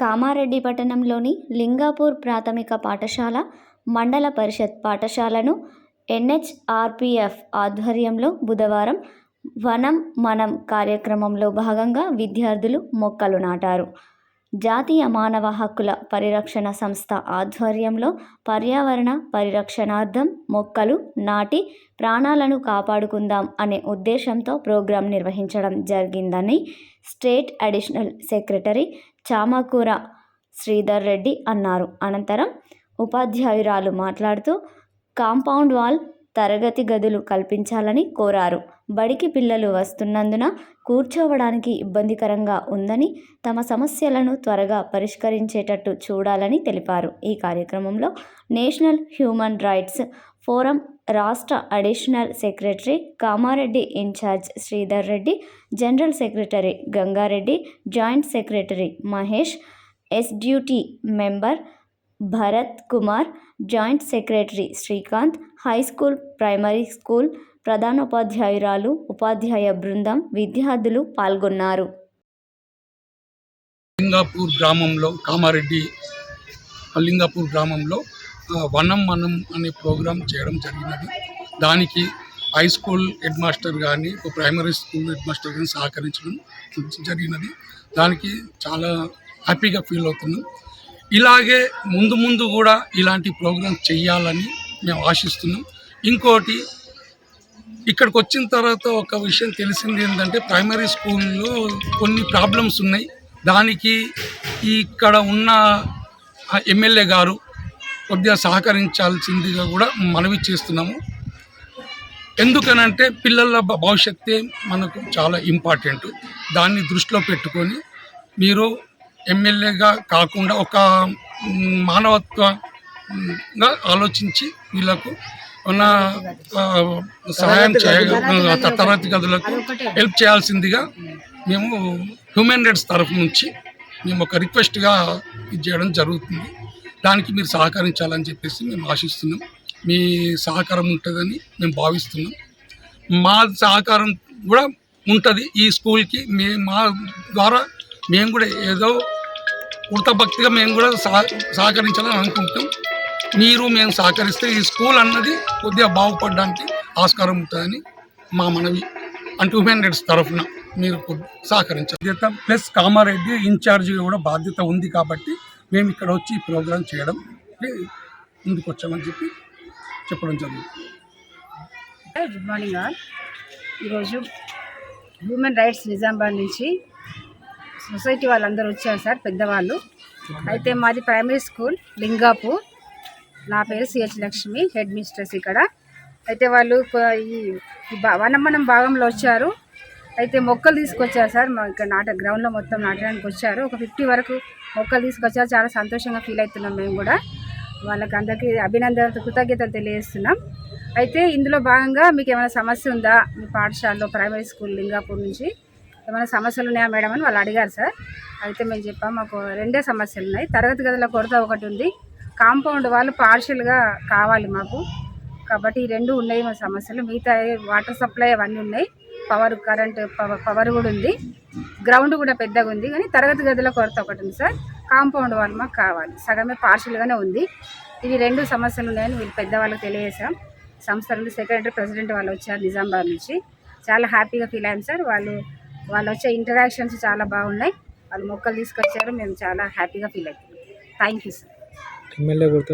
కామారెడ్డి పట్టణంలోని లింగాపూర్ ప్రాథమిక పాఠశాల మండల పరిషత్ పాఠశాలను ఎన్హెచ్ఆర్పిఎఫ్ ఆధ్వర్యంలో బుధవారం వనం మనం కార్యక్రమంలో భాగంగా విద్యార్థులు మొక్కలు నాటారు. జాతీయ మానవ హక్కుల పరిరక్షణ సంస్థ ఆధ్వర్యంలో పర్యావరణ పరిరక్షణార్థం మొక్కలు నాటి ప్రాణాలను కాపాడుకుందాం అనే ఉద్దేశంతో ప్రోగ్రాం నిర్వహించడం జరిగిందని state additional secretary Chamakura Sridhar Reddy అన్నారు. అనంతరం ఉపాధ్యాయురాలు మాట్లాడుతూ కాంపౌండ్ వాల్ తరగతి గదులు కల్పించాలని కోరారు. బడికి పిల్లలు వస్తున్నందున కూర్చోవడానికి ఇబ్బందికరంగా ఉందని తమ సమస్యలను త్వరగా పరిష్కరించేటట్టు చూడాలని తెలిపారు. ఈ కార్యక్రమంలో నేషనల్ హ్యూమన్ రైట్స్ ఫోరం రాష్ట్ర additional secretary Kamareddy in charge Sridhar Reddy general secretary Gangareddy joint secretary Mahesh ఎస్డ్యూటీ member Bharat Kumar joint secretary Srikanth high school primary school ప్రధానోపాధ్యాయురాలు ఉపాధ్యాయ బృందం విద్యార్థులు పాల్గొన్నారు. లింగాపూర్ గ్రామంలో కామారెడ్డి లింగాపూర్ గ్రామంలో వనం మనం అనే ప్రోగ్రాం చేయడం జరిగినది. దానికి హై స్కూల్ హెడ్ మాస్టర్ కానీ ప్రైమరీ స్కూల్ హెడ్ మాస్టర్ కానీ సహకరించడం జరిగినది. దానికి చాలా హ్యాపీగా ఫీల్ అవుతున్నాం. ఇలాగే ముందు ముందు కూడా ఇలాంటి ప్రోగ్రామ్ చేయాలని మేము ఆశిస్తున్నాం. ఇంకోటి ఇక్కడికి వచ్చిన తర్వాత ఒక విషయం తెలిసింది ఏంటంటే ప్రైమరీ స్కూల్లో కొన్ని ప్రాబ్లమ్స్ ఉన్నాయి. దానికి ఇక్కడ ఉన్న ఎమ్మెల్యే గారు కొద్దిగా సహకరించాల్సిందిగా కూడా మనవి చేస్తున్నాము. ఎందుకనంటే పిల్లల భవిష్యత్తే మనకు చాలా ఇంపార్టెంట్. దాన్ని దృష్టిలో పెట్టుకొని మీరు ఎమ్మెల్యేగా కాకుండా ఒక మానవత్వంగా ఆలోచించి వీళ్ళకు ఉన్న సహాయం చేయ తరగతి గదులకు హెల్ప్ చేయాల్సిందిగా మేము హ్యూమన్ రైట్స్ తరఫు నుంచి మేము ఒక రిక్వెస్ట్గా ఇది చేయడం జరుగుతుంది. దానికి మీరు సహకరించాలని చెప్పేసి మేము ఆశిస్తున్నాం. మీ సహకారం ఉంటుందని మేము భావిస్తున్నాం. మా సహకారం కూడా ఉంటుంది ఈ స్కూల్కి. మే మా ద్వారా మేము కూడా ఏదో భక్తిగా మేము కూడా సహ సహకరించాలని అనుకుంటాం మీరు మేము సహకరిస్తే ఈ స్కూల్ అన్నది కొద్దిగా బాగుపడడానికి ఆస్కారం ఉంటుందని మా మనవి. అండ్ హ్యూమన్ రైట్స్ తరఫున మీరు సహకరించాలి. ప్లస్ కామారెడ్డి ఇన్ఛార్జిగా కూడా బాధ్యత ఉంది కాబట్టి మేము ఇక్కడ వచ్చి ఈ ప్రోగ్రాం చేయడం ముందుకు వచ్చామని చెప్పి చెప్పడం జరిగింది గుడ్ మార్నింగ్ ఆల్. ఈరోజు హ్యూమన్ రైట్స్ నిజామాబాద్ నుంచి సొసైటీ వాళ్ళందరూ వచ్చారు సార్ పెద్దవాళ్ళు. అయితే మాది ప్రైమరీ స్కూల్ లింగాపూర్. నా పేరు సిహెచ్ లక్ష్మి హెడ్ మిస్ట్రెస్ ఇక్కడ. అయితే వాళ్ళు ఈ వనమనం భాగంలో వచ్చారు. అయితే మొక్కలు తీసుకొచ్చారు సార్ మా ఇక్కడ నాట గ్రౌండ్లో మొత్తం నాటడానికి వచ్చారు. ఒక ఫిఫ్టీ వరకు మొక్కలు తీసుకొచ్చారు. చాలా సంతోషంగా ఫీల్ అవుతున్నాం మేము కూడా. వాళ్ళకి అందరికీ అభినందనలు కృతజ్ఞతలు తెలియజేస్తున్నాం. అయితే ఇందులో భాగంగా మీకు ఏమైనా సమస్య ఉందా మీ పాఠశాలలో ప్రైమరీ స్కూల్ లింగాపూర్ నుంచి? ఏమైనా సమస్యలు ఉన్నాయా మేడం అని వాళ్ళు అడిగారు సార్. అయితే మేము చెప్పాం మాకు రెండే సమస్యలు ఉన్నాయి. తరగతి గదుల కొరత ఒకటి ఉంది. కాంపౌండ్ వాళ్ళు పార్షియల్గా కావాలి మాకు. కాబట్టి ఈ రెండు ఉన్నాయి మా సమస్యలు. మిగతా వాటర్ సప్లై అవన్నీ ఉన్నాయి. పవర్ కరెంట్ పవర్ పవర్ కూడా ఉంది. గ్రౌండ్ కూడా పెద్దగా ఉంది. కానీ తరగతి గదుల కొరత ఒకటి ఉంది సార్. కాంపౌండ్ వాళ్ళు మాకు కావాలి. సగమే పార్షియల్గానే ఉంది. ఇవి రెండు సమస్యలు ఉన్నాయని వీళ్ళు పెద్దవాళ్ళకి తెలియజేశాం. సంస్థ నుండి సెక్రటరీ ప్రెసిడెంట్ వాళ్ళు వచ్చారు నిజామాబాద్ నుంచి. చాలా హ్యాపీగా ఫీల్ అయ్యాం సార్. వాళ్ళు వాళ్ళు వచ్చే ఇంటరాక్షన్స్ చాలా బాగున్నాయి. వాళ్ళు మొక్కలు తీసుకొచ్చారు. మేము చాలా హ్యాపీగా ఫీల్ అవుతున్నాం. థ్యాంక్ యూ సార్ ఎమ్మెల్యే గుర్తు